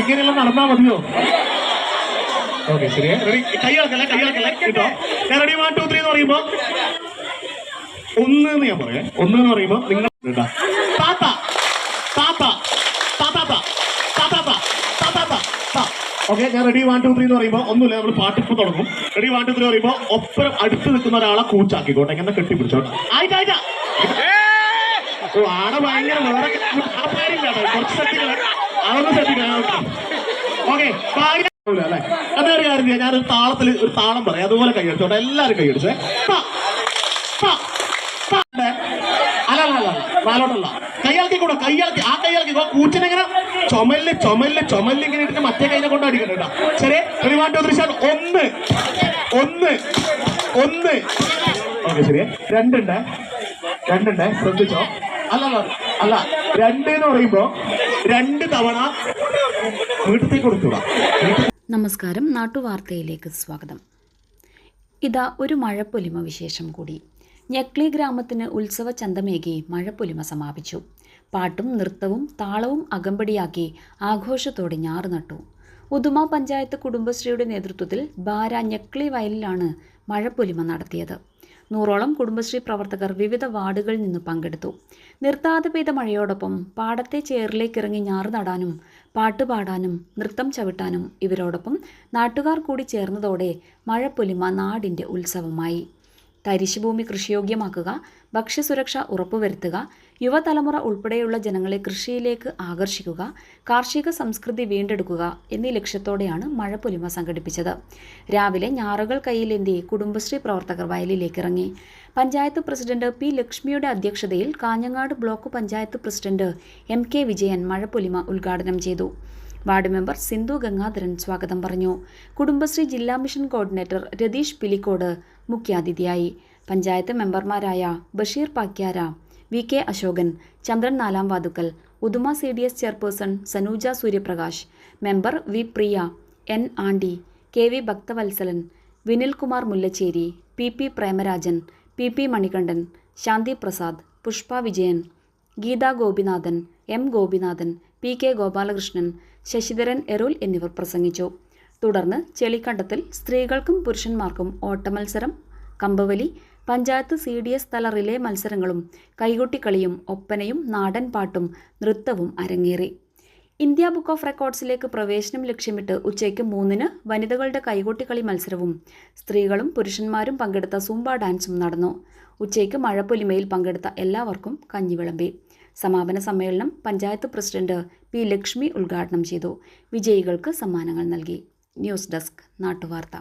ഇങ്ങനെയുള്ള നടന്നാ മതിയോ? ഓക്കെ ശരി റെഡി കൈയാക്കല്ല കൈയാക്കല്ല? കേട്ടോ ഞാൻ റെഡി വൺ ടു ത്രീ എന്ന് പറയുമ്പോ ഒന്ന് എന്ന് ഞാൻ പറയാം. ഒന്ന് എന്ന് പറയുമ്പോ നിങ്ങൾ കേട്ടോ താത്ത. താത്ത. താത്താത്ത. താത്താത്ത. താത്താത്ത. ഓക്കെ ഞാൻ റെഡി വൺ ടു ത്രീ എന്ന് പറയുമ്പോൾ ഒന്നുമില്ല നമ്മൾ പാട്ട് ഇപ്പൊ തുടങ്ങും. റെഡി വൺ ടു ത്രീ പറയുമ്പോൾ ഒപ്പരം അടുത്ത് നിൽക്കുന്ന ഒരാളെ കൂച്ചാക്കിക്കോട്ടെ. എങ്ങനെ കെട്ടിപ്പിടിച്ചോട്ടെ ആയിട്ട് ആയിട്ട്. ഓ ആട ഭയങ്കര വേറെ ആൾക്കാരില്ല കേട്ടോ. കുറച്ച് ശ്രദ്ധിക്കണം അതൊന്നും ശ്രദ്ധിക്കണം ഒരു ഞാനൊരു താളത്തിൽ ഒരു താളം പറയാം. അതുപോലെ കൈയടിച്ചോട്ടെ എല്ലാവരും കൈയടിച്ചേ. അല്ല അല്ല അല്ല നാലോട്ടല്ല കൂടെ കൈയാൾക്കി ആ കൈയാൾക്കി കൂച്ചിനെങ്ങനെ ചുമൽ ചുമൽ ചുമൽ ഇങ്ങനെ ഇട്ടിട്ട് മറ്റേ കൈനെ കൊണ്ട് അടിക്കണം കേട്ടോ. ശരി പെരുമാറ്റം ദൃശ്യം ഒന്ന് ഒന്ന് ഒന്ന്. ഓക്കെ ശരി രണ്ടുണ്ട്. രണ്ടുണ്ട്. ശ്രദ്ധിച്ചോ? അല്ല അല്ല രണ്ട് എന്ന് പറയുമ്പോ രണ്ട് തവണ വീട്ടിൽ കൊടുത്തു നമസ്കാരം. നാട്ടുവാർത്തയിലേക്ക് സ്വാഗതം. ഇതാ ഒരു മഴപ്പൊലിമ വിശേഷം കൂടി. ഞെക്ലി ഗ്രാമത്തിന് ഉത്സവ ചന്തമേകി മഴപ്പൊലിമ സമാപിച്ചു. പാട്ടും നൃത്തവും താളവും അകമ്പടിയാക്കി ആഘോഷത്തോടെ ഞാറ് നട്ടു. ഉദുമ പഞ്ചായത്ത് കുടുംബശ്രീയുടെ നേതൃത്വത്തിൽ ബാര ഞെക്ലി വയലിലാണ് മഴപ്പൊലിമ നടത്തിയത്. നൂറോളം കുടുംബശ്രീ പ്രവർത്തകർ വിവിധ വാർഡുകളിൽ നിന്ന് പങ്കെടുത്തു. നിർത്താതെ പെയ്ത മഴയോടൊപ്പം പാടത്തെ ചേറിലേക്കിറങ്ങി ഞാറ് നടാനും പാട്ടുപാടാനും നൃത്തം ചവിട്ടാനും ഇവരോടൊപ്പം നാട്ടുകാർ കൂടി ചേർന്നതോടെ മഴപ്പൊലിമ നാടിന്റെ ഉത്സവമായി. തരിശുഭൂമി കൃഷിയോഗ്യമാക്കുക ഭക്ഷ്യസുരക്ഷ ഉറപ്പുവരുത്തുക യുവതലമുറ ഉൾപ്പെടെയുള്ള ജനങ്ങളെ കൃഷിയിലേക്ക് ആകർഷിക്കുക കാർഷിക സംസ്കൃതി വീണ്ടെടുക്കുക എന്നീ ലക്ഷ്യത്തോടെയാണ് മഴപ്പൊലിമ സംഘടിപ്പിച്ചത്. രാവിലെ ഞാറുകൾ കയ്യിലേന്തി കുടുംബശ്രീ പ്രവർത്തകർ വയലിലേക്ക് ഇറങ്ങി പഞ്ചായത്ത് പ്രസിഡന്റ് പി ലക്ഷ്മിയുടെ അധ്യക്ഷതയിൽ Kanhangad block panchayat president M K Vijayan Mazhapolima ഉദ്ഘാടനം ചെയ്തു. വാർഡ് മെമ്പർ സിന്ധു ഗംഗാധരൻ സ്വാഗതം പറഞ്ഞു. കുടുംബശ്രീ ജില്ലാ മിഷൻ കോർഡിനേറ്റർ രതീഷ് പിലിക്കോട് മുഖ്യാതിഥിയായി. പഞ്ചായത്ത് മെമ്പർമാരായ ബഷീർ പാക്യാര വി കെ അശോകൻ ചന്ദ്രൻ നാലാം വാതുക്കൽ Uduma C D S chairperson Sanuja Suryaprakash member V Priya N Andi K V Bhakthavathsalan Vinilkumar Mullachery P P Premarajan P P Manikandan Shanthi Prasad Pushpa Vijayan Geetha Gopinathan M Gopinathan P K Gopalakrishnan Sasidharan Erul എന്നിവർ പ്രസംഗിച്ചു. തുടർന്ന് ചെളിക്കണ്ടത്തിൽ സ്ത്രീകൾക്കും പുരുഷന്മാർക്കും ഓട്ടമത്സരം കമ്പവലി panchayat C D S തല relay മത്സരങ്ങളും കൈകൊട്ടിക്കളിയും ഒപ്പനയും നാടൻ പാട്ടും നൃത്തവും അരങ്ങേറി. ഇന്ത്യ ബുക്ക് ഓഫ് റെക്കോർഡ്സിലേക്ക് പ്രവേശനം ലക്ഷ്യമിട്ട് ഉച്ചയ്ക്ക് മൂന്നിന് വനിതകളുടെ കൈകൊട്ടിക്കളി മത്സരവും സ്ത്രീകളും പുരുഷന്മാരും പങ്കെടുത്ത സൂംബ ഡാൻസും നടന്നു. ഉച്ചയ്ക്ക് മഴപ്പൊലിമയിൽ പങ്കെടുത്ത എല്ലാവർക്കും കഞ്ഞി വിളമ്പി. സമാപന സമ്മേളനം പഞ്ചായത്ത് പ്രസിഡന്റ് പി ലക്ഷ്മി ഉദ്ഘാടനം ചെയ്തു. വിജയികൾക്ക് സമ്മാനങ്ങൾ നൽകി. News desk നാട്ടുവാർത്ത.